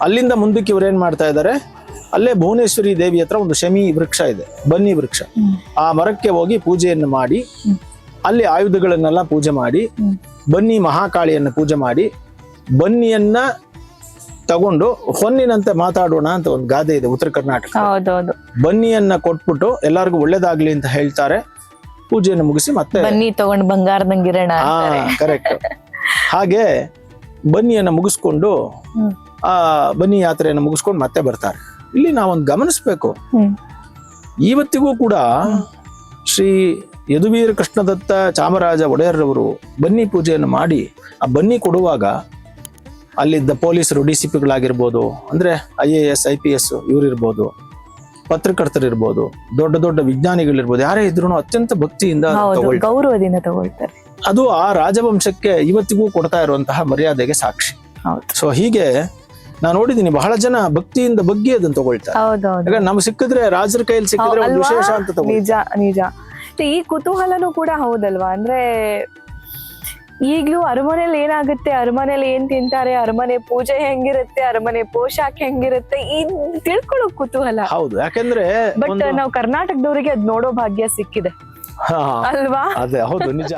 ಅಲ್ಲಿಂದ ಮುಂದಕ್ಕೆ ಇವ್ರು ಏನ್ ಮಾಡ್ತಾ ಇದ್ದಾರೆ ಅಲ್ಲೇ ಭುವನೇಶ್ವರಿ ದೇವಿ ಹತ್ರ ಒಂದು ಶಮಿ ವೃಕ್ಷ ಇದೆ ಬನ್ನಿ ವೃಕ್ಷ. ಆ ಮರಕ್ಕೆ ಹೋಗಿ ಪೂಜೆಯನ್ನು ಮಾಡಿ ಅಲ್ಲಿ ಆಯುಧಗಳನ್ನೆಲ್ಲ ಪೂಜೆ ಮಾಡಿ ಬನ್ನಿ ಮಹಾಕಾಳಿಯನ್ನು ಪೂಜೆ ಮಾಡಿ ಬನ್ನಿಯನ್ನ ತಗೊಂಡು ಹೊನ್ನಿನಂತೆ ಮಾತಾಡೋಣ ಅಂತ ಒಂದು ಗಾದೆ ಇದೆ ಉತ್ತರ ಕರ್ನಾಟಕ. ಬನ್ನಿಯನ್ನ ಕೊಟ್ಬಿಟ್ಟು ಎಲ್ಲರಿಗೂ ಒಳ್ಳೇದಾಗ್ಲಿ ಅಂತ ಹೇಳ್ತಾರೆ. ಪೂಜೆಯನ್ನು ಮುಗಿಸಿ ಮತ್ತೆ ಬನ್ನಿ ತಗೊಂಡ್ ಬಂಗಾರದಂಗಿರೋಣ ಕರೆಕ್ಟ್ ಹಾಗೆ ಬನ್ನಿಯನ್ನ ಮುಗಿಸ್ಕೊಂಡು. ಆ ಬನ್ನಿ ಯಾತ್ರೆಯನ್ನು ಮುಗಿಸ್ಕೊಂಡು ಮತ್ತೆ ಬರ್ತಾರೆ. ಇಲ್ಲಿ ನಾವೊಂದು ಗಮನಿಸ್ಬೇಕು. ಇವತ್ತಿಗೂ ಕೂಡ ಶ್ರೀ ಯದುವೀರ ಕೃಷ್ಣದತ್ತ ಚಾಮರಾಜ ಒಡೆಯರ್ರವರು ಬನ್ನಿ ಪೂಜೆಯನ್ನು ಮಾಡಿ ಆ ಬನ್ನಿ ಕೊಡುವಾಗ ಅಲ್ಲಿದ್ದ ಪೊಲೀಸರು ಡಿ ಸಿ ಪಿಗಳಾಗಿರ್ಬೋದು ಅಂದ್ರೆ I A S I P S ಇವರಿರ್ಬೋದು ಪತ್ರಕರ್ತರಿರ್ಬೋದು ದೊಡ್ಡ ದೊಡ್ಡ ವಿಜ್ಞಾನಿಗಳಿರ್ಬೋದು ಯಾರೇ ಇದ್ರು ಅತ್ಯಂತ ಭಕ್ತಿಯಿಂದ ಗೌರವದಿಂದ ತಗೊಳ್ತಾರೆ. ಅದು ಆ ರಾಜವಂಶಕ್ಕೆ ಇವತ್ತಿಗೂ ಕೊಡ್ತಾ ಇರುವಂತಹ ಮರ್ಯಾದೆಗೆ ಸಾಕ್ಷಿ. ಸೊ ಹೀಗೆ ನಾನು ನೋಡಿದೀನಿ ಬಹಳ ಜನ ಭಕ್ತಿಯಿಂದ ಬಗ್ಗೆ ಅದನ್ನ ತಗೊಳ್ತಾರೆ. ನಮ್ಗೆ ಸಿಕ್ಕಿದ್ರೆ ರಾಜರ ಕೈಯಲ್ಲಿ ಸಿಕ್ಕಿದ್ರೆ ಒಂದು ವಿಶೇಷ ಅಂತ ನಿಜ ನಿಜ. ಈ ಕುತೂಹಲನೂ ಕೂಡ ಹೌದಲ್ವಾ? ಅಂದ್ರೆ ಈಗ್ಲೂ ಅರಮನೆಯಲ್ಲಿ ಏನಾಗುತ್ತೆ? ಅರಮನೆಯಲ್ಲಿ ಏನ್ ತಿಂತಾರೆ? ಅರಮನೆ ಪೂಜೆ ಹೆಂಗಿರುತ್ತೆ? ಅರಮನೆ ಪೋಷಾಕ್ ಹೆಂಗಿರುತ್ತೆ? ಇದ್ ತಿಳ್ಕೊಳ್ಳೋ ಕುತೂಹಲ. ಹೌದು ಯಾಕಂದ್ರೆ ಬಟ್ ನಾವು ಕರ್ನಾಟಕದವರಿಗೆ ಅದ್ ನೋಡೋ ಭಾಗ್ಯ ಸಿಕ್ಕಿದೆ. ಅಲ್ವಾ? ಅದೇ ಹೌದು ನಿಜ.